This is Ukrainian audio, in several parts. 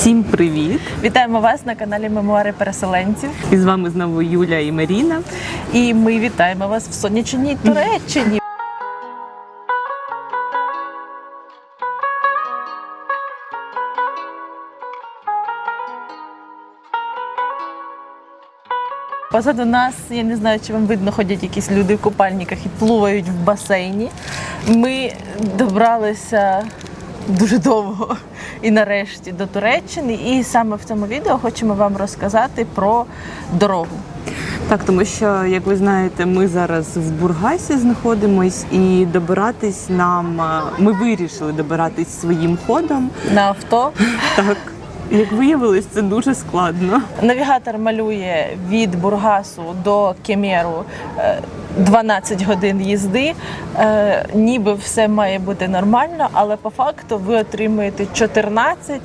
Всім привіт! Вітаємо вас на каналі Мемуари переселенців. І з вами знову Юля і Маріна. І ми вітаємо вас в сонячній Туреччині. Позаду нас, я не знаю, чи вам видно, ходять якісь люди в купальниках і плувають в басейні. Ми добралися дуже довго і нарешті до Туреччини. І саме в цьому відео хочемо вам розказати про дорогу. Так, тому що, як ви знаєте, ми зараз в Бургасі знаходимось і добиратись нам. Ми вирішили добиратись своїм ходом. На авто Так, як виявилось, це дуже складно. навігатор малює від Бургасу до Кемеру е, 12 годин їзди. Е, Ніби все має бути нормально, але по факту ви отримуєте 14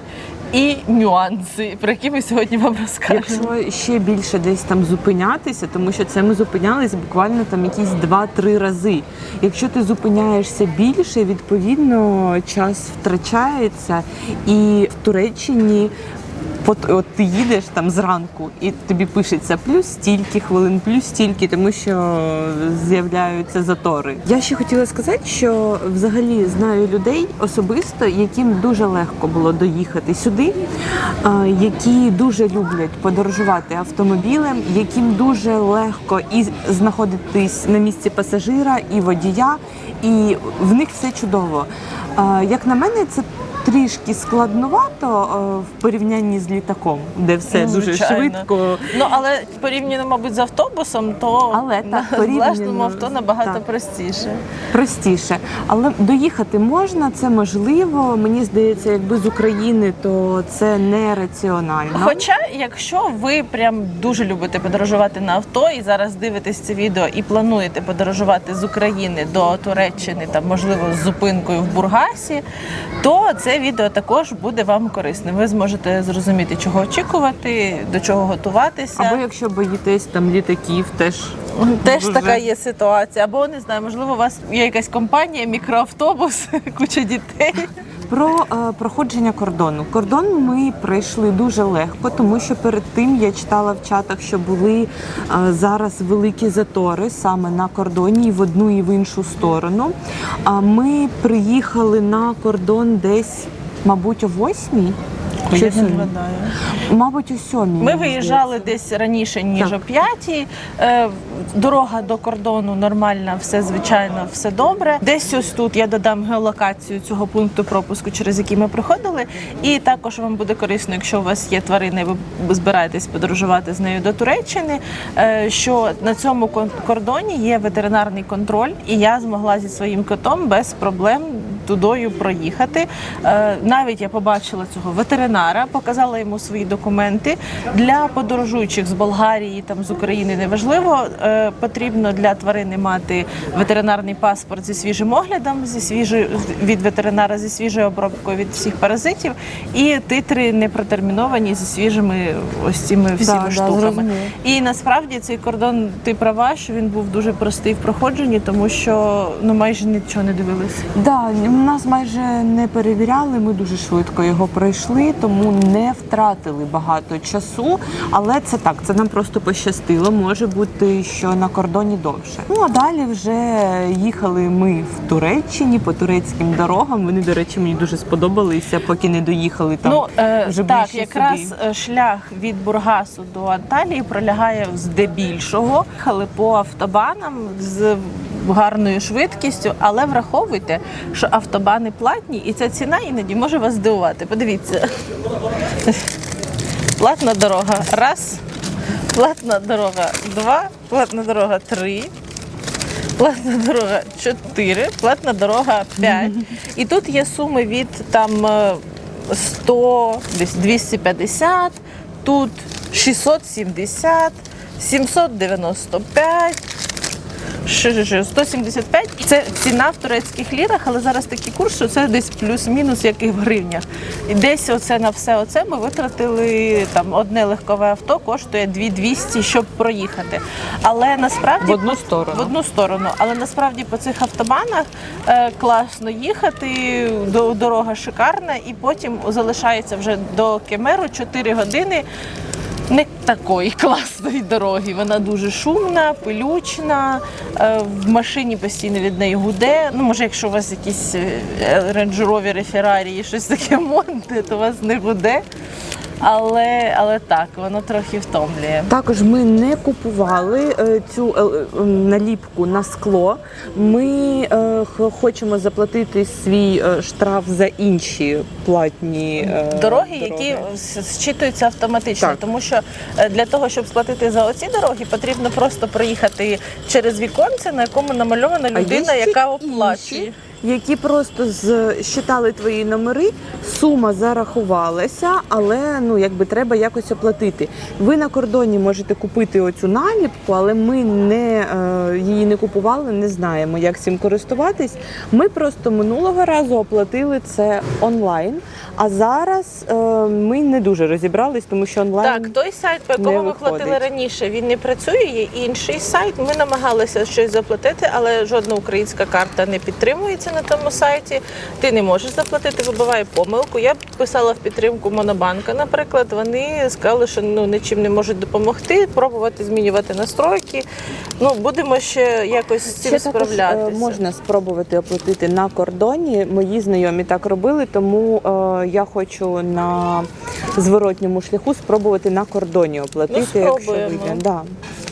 і нюанси, про які ми сьогодні вам розкажемо. Якщо ще більше десь там зупинятися, тому що це ми зупинялись буквально там якісь 2-3 рази. Якщо ти зупиняєшся більше, відповідно час втрачається. І в Туреччині от, от ти їдеш там зранку, і тобі пишеться плюс стільки хвилин, плюс стільки, тому що з'являються затори. Я ще хотіла сказати, що взагалі знаю людей особисто, яким дуже легко було доїхати сюди, які дуже люблять подорожувати автомобілем, яким дуже легко і знаходитись на місці пасажира і водія, і в них все чудово. Як на мене, це трішки складновато е, в порівнянні з літаком, де все Ну, дуже звичайно. швидко. Ну але порівняно, мабуть, з автобусом, то Але так, на власному авто набагато так. простіше. простіше. Але доїхати можна, це можливо. Мені здається, якби з України, то це нераціонально. Хоча, якщо ви прям дуже любите подорожувати на авто і зараз дивитесь це відео і плануєте подорожувати з України до Туреччини, там можливо з зупинкою в Бургасі, то це відео також буде вам корисним. Ви зможете зрозуміти, чого очікувати, до чого готуватися. Або якщо боїтесь там літаків, теж Теж дуже- така є ситуація. Або не знаю, можливо, у вас є якась компанія, мікроавтобус, куча дітей. Про е, проходження кордону. Кордон ми пройшли дуже легко, тому що перед тим я читала в чатах, що були е, зараз великі затори саме на кордоні і в одну і в іншу сторону. А ми приїхали на кордон десь, мабуть, о восьмій. Я не сьомій? згадаю. Мабуть, о сьомій. Ми виїжджали десь раніше, ніж о п'ятій. Е, Дорога до кордону нормальна, все звичайно, все добре. Десь ось тут я додам геолокацію цього пункту пропуску, через який ми проходили. І також вам буде корисно, якщо у вас є тварина, і ви збираєтесь подорожувати з нею до Туреччини. е, Що на цьому кон- кордоні є ветеринарний контроль, і я змогла зі своїм котом без проблем тудою проїхати. Е, Навіть я побачила цього ветеринара, показала йому свої документи для подорожуючих з Болгарії, там з України неважливо. е, Потрібно для тварини мати ветеринарний паспорт зі свіжим оглядом, зі свіжою від ветеринара зі свіжою обробкою від всіх паразитів, і титри не протерміновані зі свіжими ось цими всіми да, штуками. зрозуміло. І насправді цей кордон ти права, що він був дуже простий в проходженні, тому що ну майже нічого не дивилися. Да, нас майже не перевіряли. Ми дуже швидко його пройшли, тому не втратили багато часу. Але це так, це нам просто пощастило. Може бути, що на кордоні довше. Ну а далі вже їхали ми в Туреччині по турецьким дорогам. Вони, до речі, мені дуже сподобалися, поки не доїхали там. ну е, вже так, ближче якраз сюди. е, шлях від Бургасу до Анталії пролягає здебільшого. Їхали по автобанам з гарною швидкістю, але враховуйте, що автобани платні, і ця ціна іноді може вас здивувати. Подивіться. Платна дорога раз, платна дорога два, платна дорога три. Платна дорога 4, платна дорога 5. І тут є суми від там е, 100, десь 250, тут 670, 795. Що, що, що, 175. Це ціна в турецьких лірах, але зараз такий курс, що це десь плюс-мінус, як і в гривнях. І десь оце на все оце ми витратили там одне легкове авто коштує 2200, щоб проїхати. Але насправді В одну сторону. в одну сторону. Але насправді по цих автобанах е, класно їхати, дорога шикарна, і потім залишається вже до Кемеру 4 години. Такої класної дороги. Вона дуже шумна, пилючна. е, В машині постійно від неї гуде. Ну, може, якщо у вас якісь рейндж-ровери, Феррарі щось таке модне, то у вас не гуде. Але, але так, воно трохи втомлює. Також ми не купували е, цю е, е, наліпку на скло. Ми е, хочемо заплатити свій е, штраф за інші платні е, дороги, які зчитуються автоматично, Так. тому що е, для того, щоб сплатити за оці дороги, потрібно просто проїхати через віконце, на якому намальована А є людина, ще яка інші, оплачує. Які просто зчитали твої номери, сума зарахувалася, але ну якби треба якось оплатити. Ви на кордоні можете купити оцю наліпку, але ми не е, її не купували, не знаємо, як цим користуватись. Ми просто минулого разу оплатили це онлайн. А зараз е, ми не дуже розібрались, тому що онлайн Так, той сайт, по якому ми платили раніше, він не працює. Є інший сайт. Ми намагалися щось заплатити, але жодна українська карта не підтримується на тому сайті. Ти не можеш заплатити, вибиває помилку. Я писала в підтримку Монобанка, наприклад. Вони сказали, що ну нічим не можуть допомогти, пробувати змінювати настройки. Ну будемо ще якось з цим Ще також, е, можна спробувати оплатити на кордоні. Мої знайомі так робили, тому е, я хочу на зворотньому шляху спробувати на кордоні оплатити. Ну, якщо вийде. Да.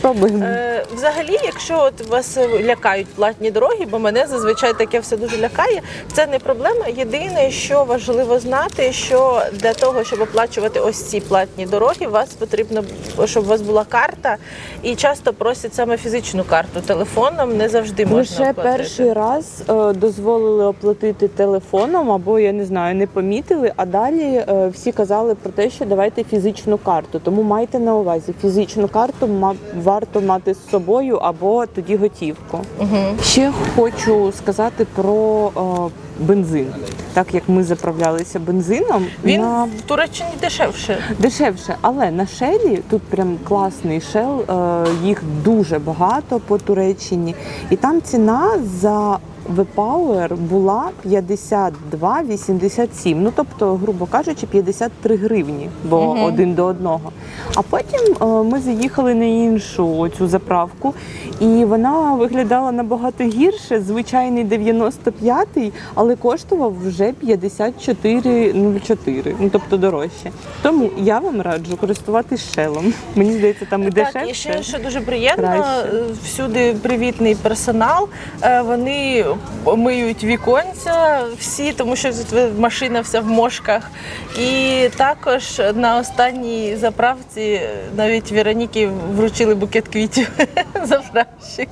Спробуємо. Е, взагалі, якщо от вас лякають платні дороги, бо мене зазвичай таке все дуже лякає, це не проблема. Єдине, що важливо знати, що для того, щоб оплачувати ось ці платні дороги, вас потрібно, щоб у вас була карта, і часто просять саме фізичну карту телефоном. Не завжди можна Лише оплатити. перший раз е, дозволили оплатити телефоном, або я не знаю, не помітили. А далі е, всі казали про те, що давайте фізичну карту. Тому майте на увазі, фізичну карту ма- варто мати з собою або тоді готівку. Угу. Ще хочу сказати про е, бензин. Так як ми заправлялися бензином, Він на в Туреччині дешевше. дешевше, але на шелі тут прям класний шел. е, Їх дуже багато по Туреччині, і там ціна за V-Power була 52,87. Ну тобто, грубо кажучи, 53 гривні, бо Мгм. один до одного. А потім е, ми заїхали на іншу цю заправку, і вона виглядала набагато гірше. Звичайний 95-й, але коштував вже 54,04, ну тобто дорожче. Тому я вам раджу користуватись шелом. Мені здається, там і дешевше. Так, і ще що дуже приємно, краще. е, всюди привітний персонал. Е, Вони миють віконця всі, тому що машина вся в мошках. І також на останній заправці е, навіть Вероніки вручили букет квітів заправщик.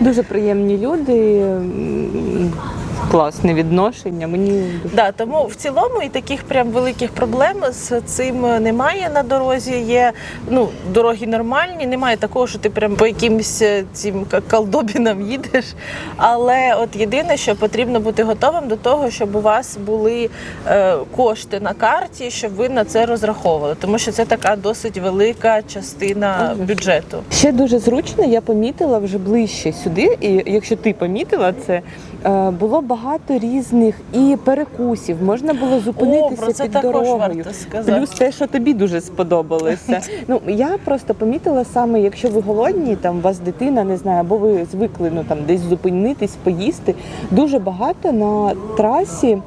Дуже приємні люди, класне відношення. Мені Да, тому в цілому і таких прям великих проблем з цим немає на дорозі. Є ну дороги нормальні, немає такого, що ти прям по якимсь е, цим колдобінам їдеш. Але от єдине, що потрібно бути готовим до того, щоб у вас були е, кошти на карті, щоб ви на це розраховували, тому що це така досить велика частина бюджету. Ще дуже зручно, я помітила вже ближче сюди, і якщо ти помітила це, було багато різних і перекусів. Можна було зупинитися О, це під дорогою. Плюс те, що тобі дуже сподобалося. Ну я просто помітила саме, якщо ви голодні, там у вас дитина не знаю, або ви звикли ну там десь зупинитись, поїсти. Дуже багато на трасі.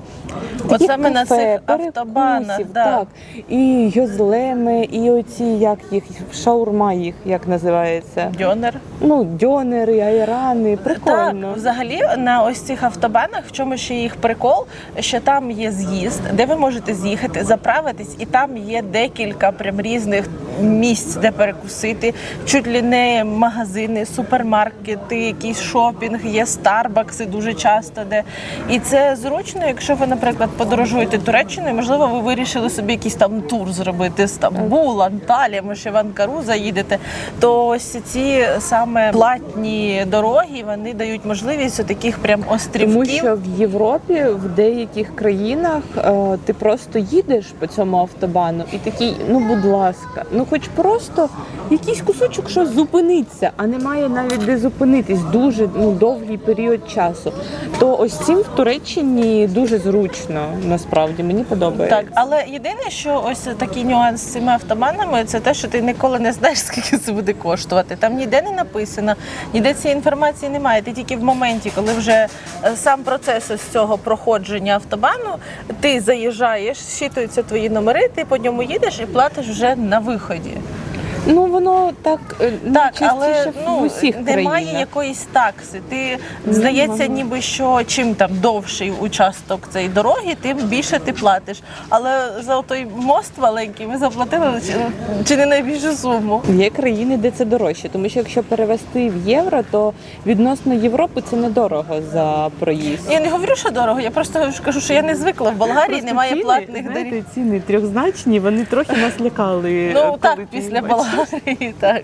От саме на цих автобанах, да. так. І йозлеми, і оці як їх шаурма їх як називається. Дьонер. Ну, дьонери, айрани, прикольно. Так, взагалі на ось цих автобанах, в чому ще їх прикол, що там є з'їзд, де ви можете з'їхати, заправитись, і там є декілька прям різних місць, де перекусити. Чуть ли не магазини, супермаркети, якийсь шопінг, є старбакси дуже часто де. І це зручно, якщо ви, наприклад, подорожуєте Туреччиною, можливо, ви вирішили собі якийсь там тур зробити Стамбул, Анталія, може в Анкару заїдете. То ось ці саме платні дороги вони дають можливість таких прям острівків. Тому що в Європі, в деяких країнах е, ти просто їдеш по цьому автобану і такий, ну будь ласка, ну хоч просто якийсь кусочок, що зупиниться, а немає навіть де зупинитись дуже ну, довгий період часу. То ось цим в Туреччині дуже зручно, насправді мені подобається. Так, але єдине, що ось такий нюанс з цими автоманами, це те, що ти ніколи не знаєш, скільки це буде коштувати. Там ніде не написано, ніде цієї інформації немає. Ти тільки в моменті, коли вже сам процес з цього проходження автобану, ти заїжджаєш, щитуються твої номери, ти по ньому їдеш і платиш вже на виході. Ну воно так, е, Так, але найчастіше в ну усіх немає країнах. якоїсь такси. Ти здається, Нема. ніби що чим там довший участок цієї дороги, тим більше ти платиш. Але за той мост маленький ми заплатили чи, чи не найбільшу суму. Є країни, де це дорожче, тому що якщо перевести в євро, то відносно Європи це недорого за проїзд. Я не говорю, що дорого. Я просто кажу, що я не звикла в Болгарії, Просто немає ціни, платних знаєте, доріг. Ціни трьохзначні, вони трохи нас лякали. Ну так, після бачиш. Болгарії, так.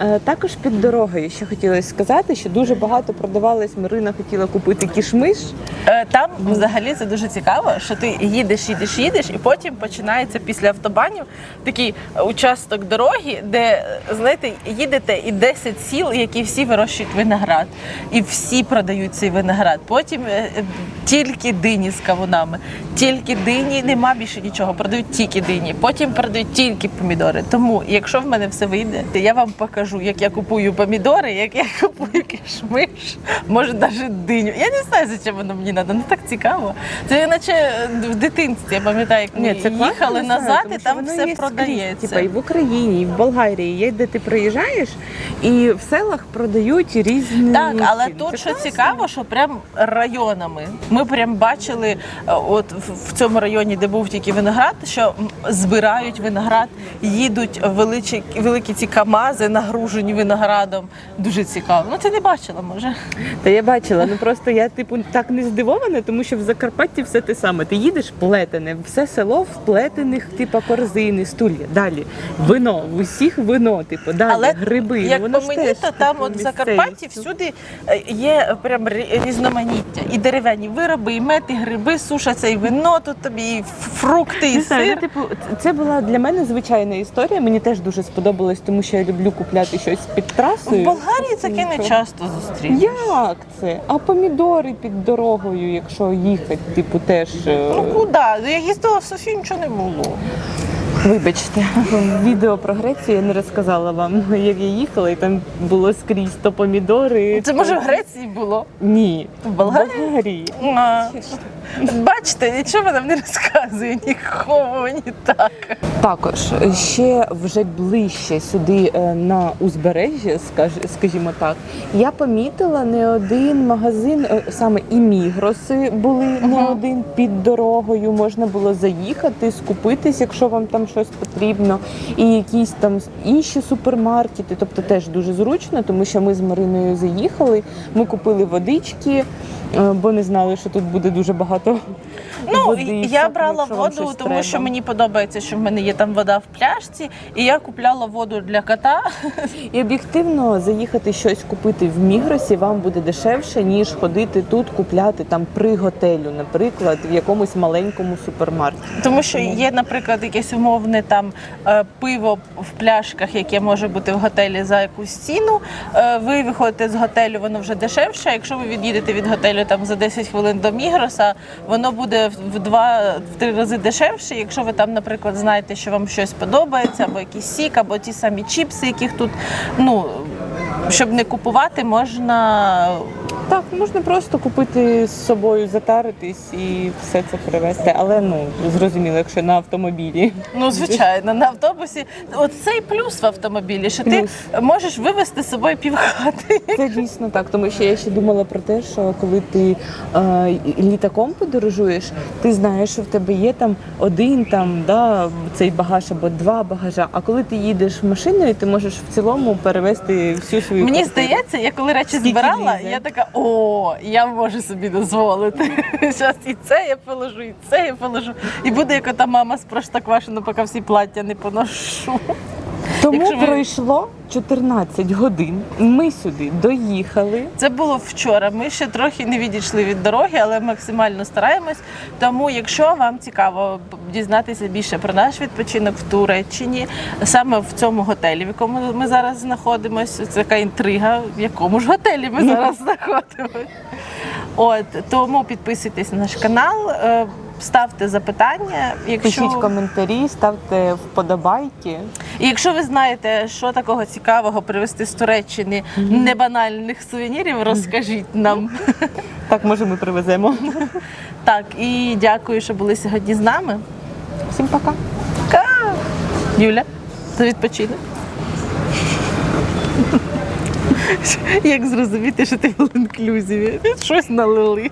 Е, Також під дорогою ще хотілося сказати, що дуже багато продавалось. Марина хотіла купити кішмиш. Е, Там взагалі це дуже цікаво, що ти їдеш, їдеш, їдеш, і потім починається після автобанів такий участок дороги, де знаєте, їдете і 10 сіл, які всі вирощують виноград, і всі продають цей виноград. Потім е, тільки дині з кавунами, тільки дині, нема більше нічого. Продають тільки дині. Потім продають тільки помідори. Тому, якщо в мене все вийде, я вам покажу, як я купую помідори, як я купую кишмиш, може навіть диню. Я не знаю, за чим воно мені треба. Ну так цікаво. Це наче в дитинстві. Я пам'ятаю, як ми класно, їхали знаю, назад, тому і там все є продається. Типа і в Україні, і в Болгарії є, де ти приїжджаєш, і в селах продають різні. Так, але ціни. тут Це що цікаво, що прям районами. Ми прям бачили, е, от в- в цьому районі, де був тільки виноград, що збирають виноград, їдуть величі, великі ці камази, нагружені виноградом. Дуже цікаво. Ну ти не бачила, може? Та я бачила, ну просто я типу так не здивована, тому що в Закарпатті все те саме. Ти їдеш плетене, все село в плетених, типу корзини, стулья. Далі вино, в усіх вино, типу, далі Але гриби. як ну, воно по мені, теж, то типу, там от в Закарпатті всюди е, є прям різноманіття. І дерев'яні вироби, і мед, і гриби, сушаться, і вино тут тобі, і фрукти, і Не знаю, сир. ну, типу, це була для мене звичайна історія. Мені теж дуже сподобалось, тому що я люблю купляти щось під В. Болгарії таке не часто зустрінеш. Як це? А помідори під дорогою, якщо їхати, типу, теж. е, Ну куди? Я їздила в Софію, нічого не було. Вибачте, відео про Грецію я не розказала вам, як я їхала, і там було скрізь то помідори. Це то- може в Греції було? Ні. В Болгарії? В Болгарії. А, Бачите, нічого вона не розказує нікому мені так. Також ще вже ближче сюди е, на узбережжя, скаж- скажімо так, я помітила не один магазин, е, саме і мігроси були не один під дорогою. Можна було заїхати, скупитись, якщо вам там щось потрібно, і якісь там інші супермаркети. Тобто теж дуже зручно, тому що ми з Мариною заїхали, ми купили водички, бо не знали, що тут буде дуже багато. Ну, води, я щоб, брала воду, тому треба. що мені подобається, що в мене є там вода в пляшці, і я купляла воду для кота. І об'єктивно заїхати щось купити в Мігросі вам буде дешевше, ніж ходити тут купляти там при готелю, наприклад, в якомусь маленькому супермаркеті. Тому що є, наприклад, якесь умовне там е, пиво в пляшках, яке може бути в готелі за якусь ціну. Е, Ви виходите з готелю, воно вже дешевше. а Якщо ви від'їдете від готелю там за 10 хвилин до Мігроса, воно буде в два в три рази дешевше. Якщо ви там, наприклад, знаєте, що вам щось подобається, або якийсь сік, або ті самі чіпси, яких тут ну щоб не купувати, можна Так, можна просто купити з собою, затаритись і все це привезти. Але ну зрозуміло, якщо на автомобілі. Ну, звичайно, на автобусі. От цей плюс в автомобілі, що Плюс. ти можеш вивезти з собою півхати. Це дійсно так, тому що я ще думала про те, що коли ти е, літаком подорожуєш, ти знаєш, що в тебе є там один там да, цей багаж або два багажа. А коли ти їдеш машиною, ти можеш в цілому перевезти всю свою Мені квартиру. здається, я коли речі Скільки збирала, я така, о, я можу собі дозволити. Зараз і це я положу, і це я положу. І буде як ота мама з проштаквашину, поки всі плаття не поношу. Тому ви- пройшло 14 годин. Ми сюди доїхали. Це було вчора. Ми ще трохи не відійшли від дороги, але максимально стараємось. Тому, якщо вам цікаво дізнатися більше про наш відпочинок в Туреччині, саме в цьому готелі, в якому ми зараз знаходимося, це така інтрига, в якому ж готелі ми зараз знаходимося. От тому підписуйтесь на наш канал, е, ставте запитання. Якщо Пишіть коментарі, ставте вподобайки. І якщо ви знаєте, що такого цікавого привезти з Туреччини небанальних сувенірів, розкажіть нам. Так, може, ми привеземо. Так, і дякую, що були сьогодні з нами. Всім пока. Ка! Юля, за відпочинок. Як зрозуміти, що ти в інклюзиві? Щось налили.